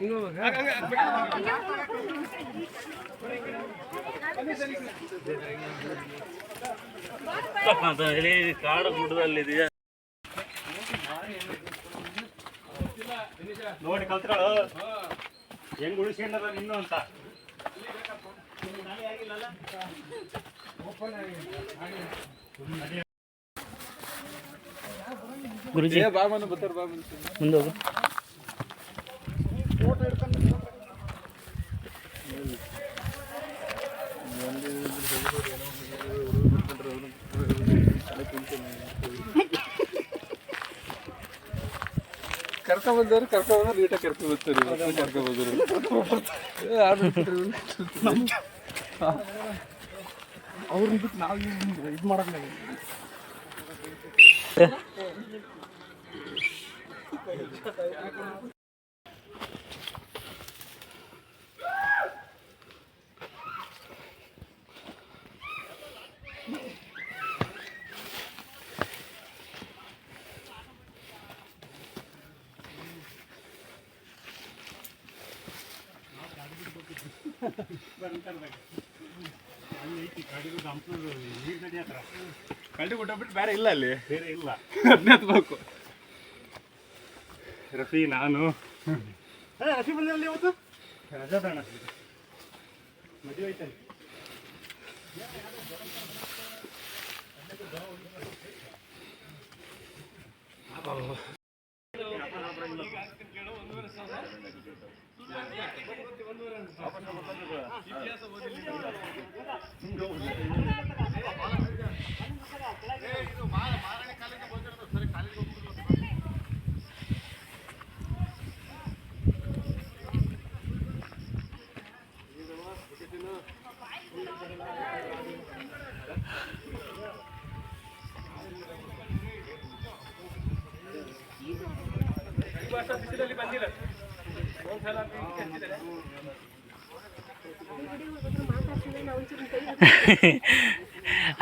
ಹ್ಞೂ ಕಾಡು ಗುಡ್ಡದಲ್ಲಿದೆಯಾ ನೋಡಿ ಕಲ್ತ್ಗಳು ಹೆಂಗ್ ಉಳಿಸ್ಕೊಂಡಲ್ಲ ನಿನ್ನ ಅಂತ ಓಪನ್ ಮುಂದೆ ಹೋಗು ಮುಂದೋಗು. ಬಂದವ್ರು ಕರ್ಕೊಂಡ್ ಬಂದ್ರೆ ನೀಟಾಗಿ ಕರ್ಕೊಂಡ್ ಬರ್ತಾರೆ ಕರ್ಕೊಂಡ್ ಬಂದ್ರು ಅವ್ರನ್ನ ಬಿಟ್ಟು ನಾವು ಇದು ಮಾಡಕ್ ಕಳ್ಳಿ ಬಿಟ್ಟು ಬೇರೆ ಇಲ್ಲ ಅಲ್ಲಿ? ಬೇರೆ ಇಲ್ಲ. ಅದನ್ನೇ ಹತ್ಬೇಕು ರಫಿ ನಾನು ರಫಿ ಬಂದಲ್ಲಿ ಇವತ್ತು ರಜಾ ತಾಣ ಮದುವೆ ಐತೆ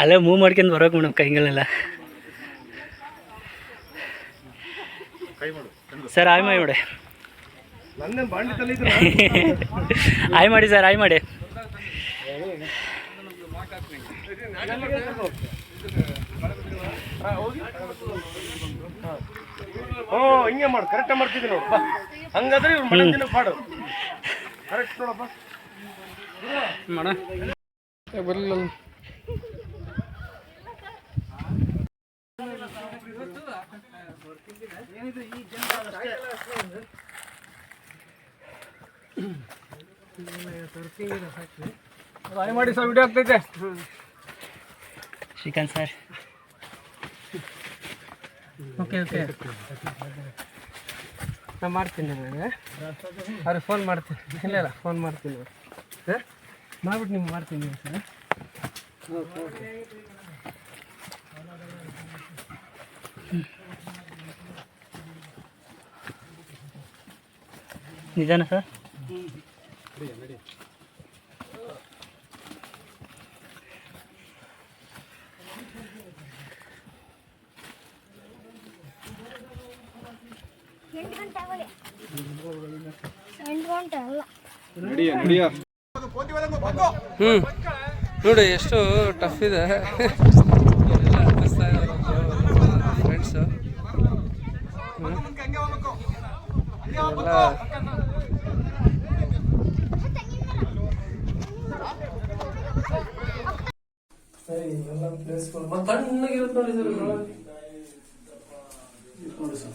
ಅಲ್ಲೇ ಮೂವ್ ಮಾಡ್ಕೊಂಡು ಬರೋಕೆ ಮೇಡಮ್ ಕೈಗಳನ್ನೆಲ್ಲ. ಸರ್ ಆಯ್ ಮಾಡಿ ತಲೆ ಆಯ್ ಮಾಡಿ ಸರ್ ಆಯ್ ಮಾಡಿ. ಹ್ಞೂ ಹಿಂಗೆ ಮಾಡು. ಕರೆಕ್ಟ್ ನೋಡು. ಬಾ. ಹಂಗಾದ್ರೆ ಇವ್ರು ಮನೆ ದಿನ ಪಾಡು. ಕರೆಕ್ಟ್ ನೋಡಪ್ಪ. ಮಾಡ ಬರಲಿಲ್ಲ ಮಾಡಿ ಸರ್ ವಿಡಿಯೋ ಆಗ್ತೈತೆ ಶ್ರೀಕಾಂತ್ ಸರ್ ಓಕೆ ಓಕೆ ನಾ ಮಾಡ್ತೀನಿ ನನಗೆ ಅವ್ರಿಗೆ ಫೋನ್ ಮಾಡ್ತೀನಿ. ಇಲ್ಲ ಇಲ್ಲ ಫೋನ್ ಮಾಡ್ತೀನಿ ಹಾಂ? ಮಾಡ್ಬಿಟ್ಟು ನಿಮ್ಗೆ ಮಾಡ್ತೀನಿ ಸರ್ ನಿಜಾನ ಸರ್? ಹ್ಞೂ ನೋಡಿ ಎಷ್ಟು ಟಫ್ ಇದೆ. ಫ್ರೆಂಡ್ಸು ಎಲ್ಲ. ಸರಿ ಎಲ್ಲ ಪ್ಲೇಸ್ಗಳು ಮತ್ತೆ ತಣ್ಣಗಿರುತ್ತೆ ನೋಡಿ ಸರ್. ನೋಡಿ ಸರ್.